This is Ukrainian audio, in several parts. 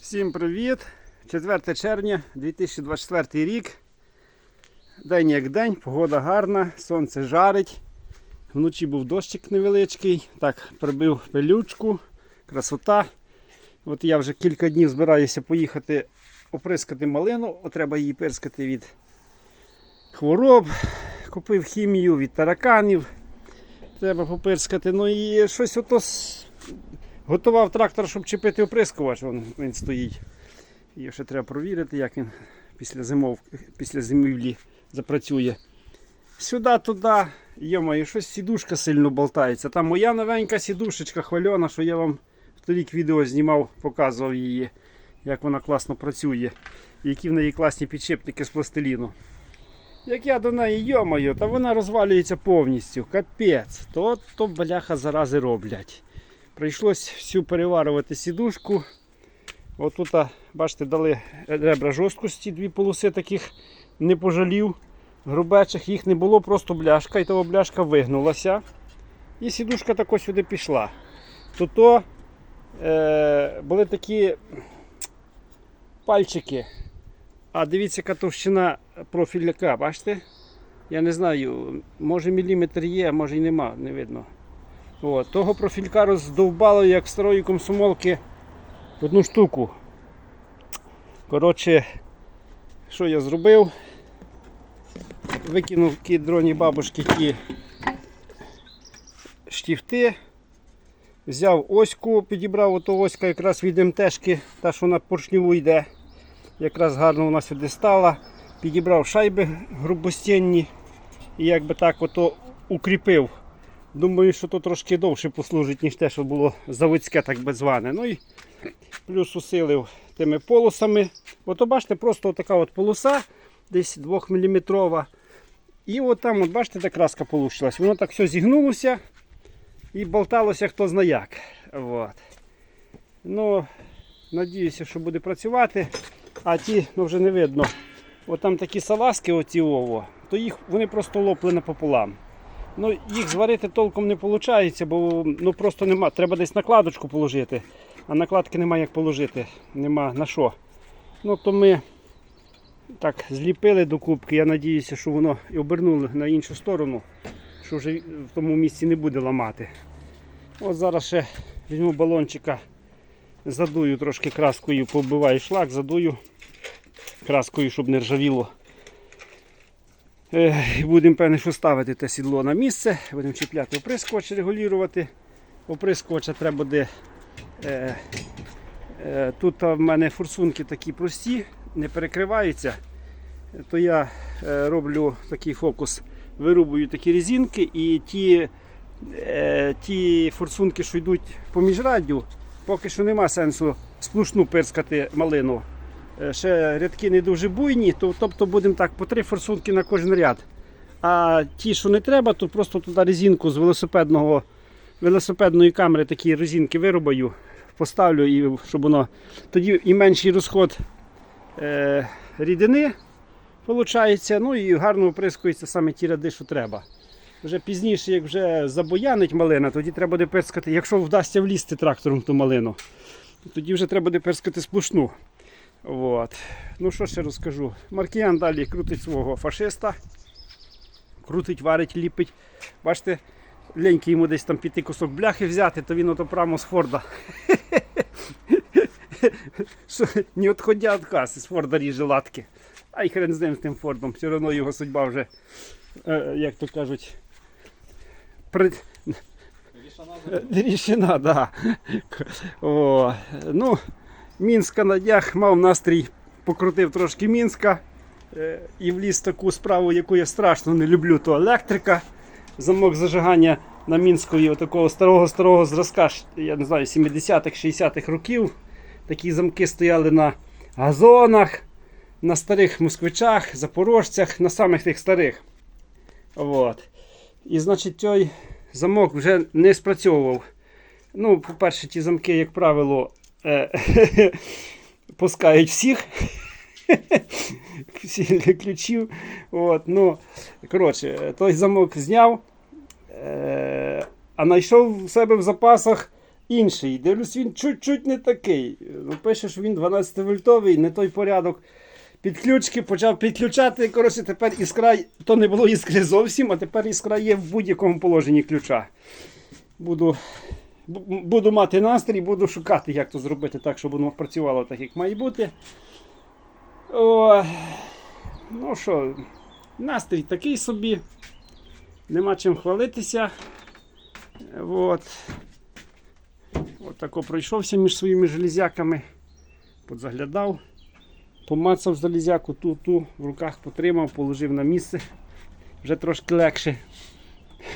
Всім привіт! 4 червня 2024 рік. День як день, погода гарна, сонце жарить. Вночі був дощик невеличкий, так, прибив пилючку, красота. От я вже кілька днів збираюся поїхати оприскати малину, От треба її пирскати від хвороб. Купив хімію від тараканів. Треба попирскати. Ну і щось ото Готував трактор, щоб чіпити оприскувач, вон він стоїть. І ще треба провірити, як він після зимов, після зимівлі запрацює. Сюди, туди, йомаю, щось сідушка сильно болтається. Там моя новенька сідушечка хвальона, що я вам торік відео знімав, показував її, як вона класно працює. Які в неї класні підшипники з пластиліну. Як я до неї йомаю, та вона розвалюється повністю. Капець. То, то бляха зарази роблять. Прийшлось всю переварювати сідушку. Отут, а, бачите, дали ребра жорсткості, дві полоси таких не пожалів. Грубечих їх не було, просто бляшка, і того бляшка вигнулася. І сідушка тако сюди пішла. Тут е, були такі пальчики. А дивіться, яка товщина профіляка, бачите? Я не знаю, може міліметр є, а може і нема, не видно. От, того профілька роздовбало, як старої комсомолки, одну штуку. Коротше, що я зробив? Викинув ті дроні бабушки ті штифти. Взяв оську, підібрав ото оська якраз від МТшки, та що на поршневу йде. Якраз гарно вона сюди стала. Підібрав шайби грубостінні і якби так ото укріпив. Думаю, що то трошки довше послужить, ніж те, що було заводське, так би зване. Ну і плюс усилив тими полосами. Ото бачите, просто така от полоса, десь 2 мм. І от там, от бачите, де краска получилась. Воно так все зігнулося і болталося хто зна як. От. Ну, надіюся, що буде працювати. А ті, ну вже не видно. От там такі салазки, оці ово, то їх вони просто лопли напополам. Ну, їх зварити толком не виходить, бо ну, просто нема. Треба десь накладочку положити, а накладки нема як положити, нема на що. Ну, то ми так зліпили до кубки. Я сподіваюся, що воно і обернуло на іншу сторону, що вже в тому місці не буде ламати. От зараз ще візьму балончика, задую трошки краскою, побиваю шлак, задую краскою, щоб не ржавіло. Будемо певне, що ставити те сідло на місце, будемо чіпляти оприскувач, регулювати. Оприскувача треба буде. Е, е, тут в мене форсунки такі прості, не перекриваються. То я е, роблю такий фокус, вирубую такі резинки і ті, ті форсунки, що йдуть по міжраддю, поки що нема сенсу сплошну пирскати малину. Е, ще рядки не дуже буйні, то, тобто будемо так по три форсунки на кожен ряд. А ті, що не треба, то просто туди резинку з велосипедного, велосипедної камери такі резинки вирубаю, поставлю, і, щоб воно тоді і менший розход е, рідини виходить, ну і гарно оприскуються саме ті ряди, що треба. Вже пізніше, як вже забоянить малина, тоді треба буде пирскати, якщо вдасться влізти трактором в ту малину, тоді вже треба буде пирскати сплошну. От. Ну що ще розкажу? Маркіян далі крутить свого фашиста. Крутить, варить, ліпить. Бачите, ленький йому десь там піти кусок бляхи взяти, то він ото прямо з Форда. Що, не відходя від каси, з Форда ріже латки. А й хрен з ним з тим Фордом. Все одно його судьба вже, е, як то кажуть, при... рішена, да. О, ну, Мінська на днях мав настрій, покрутив трошки Мінська е, і вліз таку справу, яку я страшно не люблю, то електрика. Замок зажигання на Мінської такого старого-старого зразка, я не знаю, 70-х, 60-х років. Такі замки стояли на газонах, на старих москвичах, запорожцях, на самих тих старих. От. І значить той замок вже не спрацьовував. Ну, по-перше, ті замки, як правило, пускають всіх. Всі ключів. От, ну, коротше, той замок зняв, е, а знайшов в себе в запасах інший. Дивлюсь, він чуть-чуть не такий. Ну, пише, що він 12 вольтовий, не той порядок. Підключки почав підключати. Коротше, тепер іскра, то не було іскри зовсім, а тепер іскра є в будь-якому положенні ключа. Буду, бу- буду мати настрій, буду шукати, як то зробити так, щоб воно працювало так, як має бути. О, ну що, настрій такий собі. Нема чим хвалитися. От. От тако пройшовся між своїми железяками. Подзаглядав. Помацав залізяку ту, ту, в руках потримав, положив на місце. Вже трошки легше.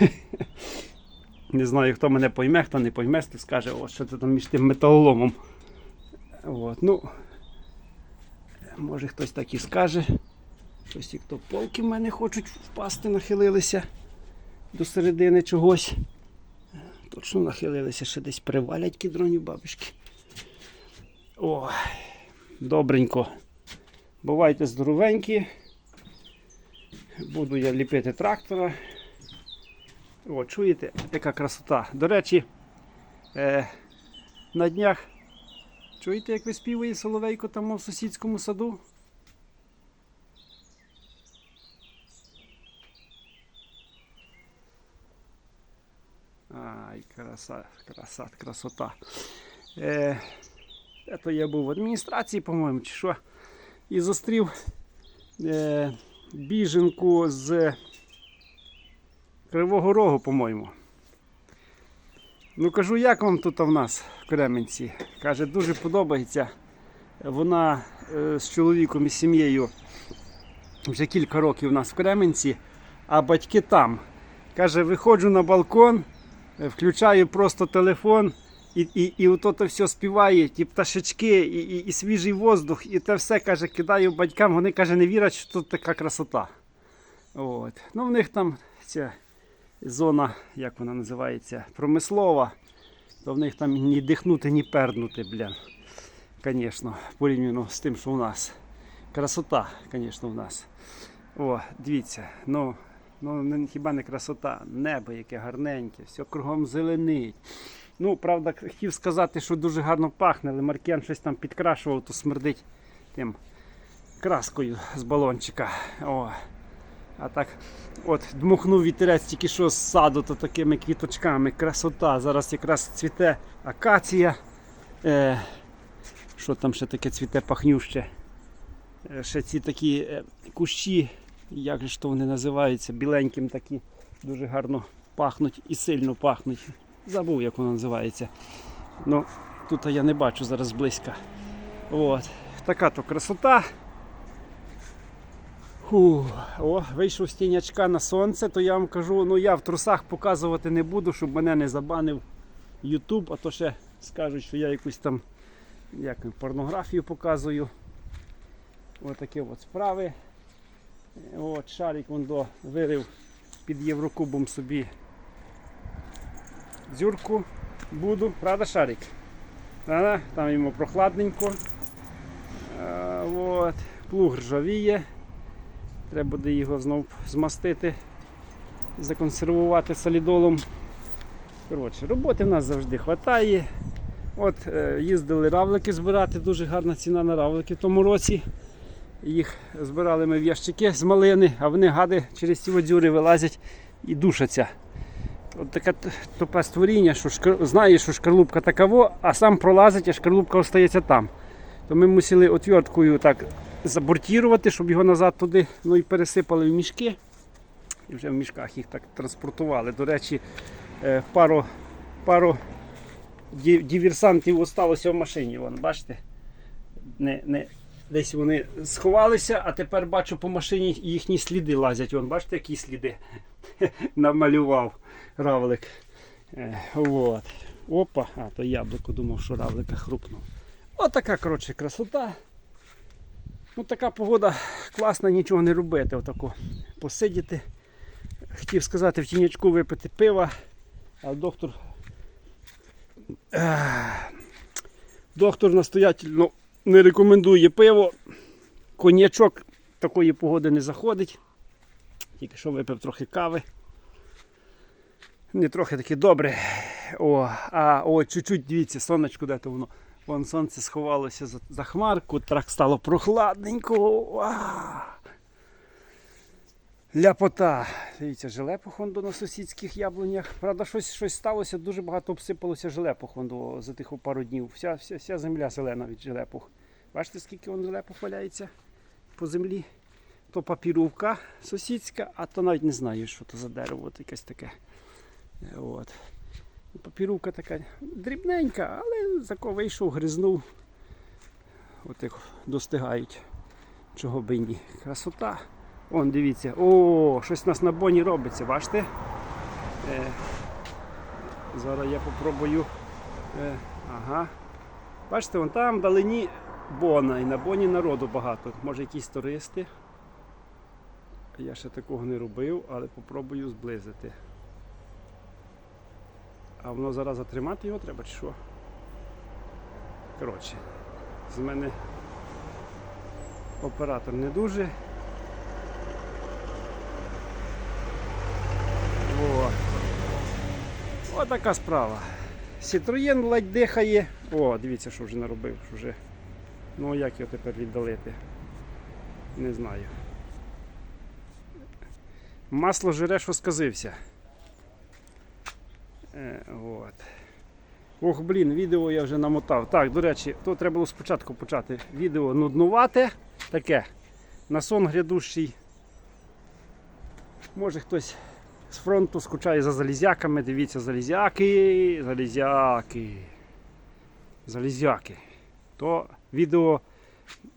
Не знаю, хто мене пойме, хто не пойме, то скаже, о, що ти там між тим металоломом. От, ну, може хтось так і скаже. Щось ті, хто полки в мене хочуть впасти, нахилилися до середини чогось. Точно нахилилися, ще десь привалять кідроні бабушки. О, добренько. Бувайте здоровенькі. Буду я ліпити трактора. О, чуєте, яка красота. До речі, е, на днях. Чуєте, як виспівує соловейко там в сусідському саду? Ай, краса, краса, красота. Е, це я був в адміністрації, по-моєму, чи що. І зустрів е, біженку з Кривого Рогу, по-моєму. Ну кажу, як вам тут в нас в Кременці? Каже, дуже подобається. Вона е, з чоловіком і сім'єю вже кілька років у нас в Кременці, а батьки там. Каже, виходжу на балкон, е, включаю просто телефон. І, і, і от то все співає, ті пташечки, і, і, і свіжий воздух, і те все каже, кидаю батькам. Вони каже, не вірять, що тут така красота. От. Ну, в них там ця зона, як вона називається, промислова, то в них там ні дихнути, ні перднути, блін. Звісно, порівняно з тим, що у нас. Красота, звісно, в нас. О, дивіться, ну, ну хіба не красота, небо яке гарненьке, все кругом зеленить. Ну, правда, хотів сказати, що дуже гарно пахне, але Маркен щось там підкрашував, то смердить тим краскою з балончика. О. А так, от, дмухнув вітерець тільки що з саду, то такими квіточками. Красота. Зараз якраз цвіте акація. Е, що там ще таке цвіте пахнюще? Е, ще ці такі е, кущі, як же то вони називаються, біленьким такі, дуже гарно пахнуть і сильно пахнуть. Забув, як воно називається. Ну, тут я не бачу зараз близько. От. Така то красота. Фу. О, вийшов з тінячка на сонце, то я вам кажу, ну я в трусах показувати не буду, щоб мене не забанив YouTube, а то ще скажуть, що я якусь там як, порнографію показую. Отакі от справи. От, шарик вон до вирив під Єврокубом собі дзюрку буду, правда, шарик? Правда? Там йому прохладненько. А, от. Плуг ржавіє. Треба буде його знов змастити, законсервувати солідолом. Коротше, роботи в нас завжди вистачає. От е, їздили равлики збирати, дуже гарна ціна на равлики в тому році. Їх збирали ми в ящики з малини, а вони гади через ці водзюри вилазять і душаться. От таке тупе створіння, що шкар... знає, що шкарлупка такаво, а сам пролазить, а шкарлупка остається там. То ми мусили отверткою так забортірувати, щоб його назад туди ну, і пересипали в мішки. І вже в мішках їх так транспортували. До речі, е, пару, пару ді- диверсантів осталося в машині. Вон, бачите? Не, не, десь вони сховалися, а тепер бачу по машині їхні сліди лазять. Вон, бачите, які сліди намалював равлик. Е, от. Опа, а то яблуко думав, що равлика хрупнув. Отака, коротше, красота. Ну, така погода класна, нічого не робити. Отако посидіти. Хотів сказати, в тінячку випити пива, а доктор. Доктор настоятельно не рекомендує пиво. Коньячок такої погоди не заходить. Тільки що випив трохи кави. Не трохи таки добре. О, а, о, чуть-чуть, дивіться, сонечко де то воно. Вон сонце сховалося за, за хмарку, так стало прохладненько. Ляпота. Дивіться, желе по на сусідських яблунях. Правда, щось, щось сталося, дуже багато обсипалося желе по за тих пару днів. Вся, вся, вся земля зелена від желепух. Бачите, скільки вон желепух валяється по землі? То папірувка сусідська, а то навіть не знаю, що то за дерево, от якесь таке. Е, От. Папірувка така дрібненька, але за кого вийшов, гризнув. От як достигають. Чого би ні. Красота. Вон, дивіться. О, щось у нас на боні робиться, бачите? Е, зараз я попробую. Е, ага. Бачите, вон там вдалині бона, і на боні народу багато. Може якісь туристи. Я ще такого не робив, але попробую зблизити. А воно зараз затримати його треба чи що? Коротше, з мене оператор не дуже. О. Така справа. Сітроєн ледь дихає. О, дивіться, що вже наробив. Що вже... Ну як його тепер віддалити? Не знаю. Масло жире, що сказився. Е, от. Ох, блін, відео я вже намотав. Так, до речі, то треба було спочатку почати. Відео нуднувате, таке. На сон грядущий. Може хтось з фронту скучає за залізяками. Дивіться, залізяки, залізяки. Залізяки. То відео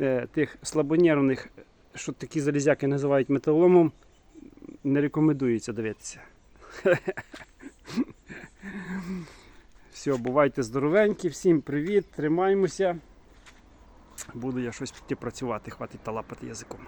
е, тих слабонервних, що такі залізяки називають металоломом, не рекомендується дивитися. Все, бувайте здоровенькі, всім привіт, тримаємося. Буду я щось працювати, хватить талапати язиком.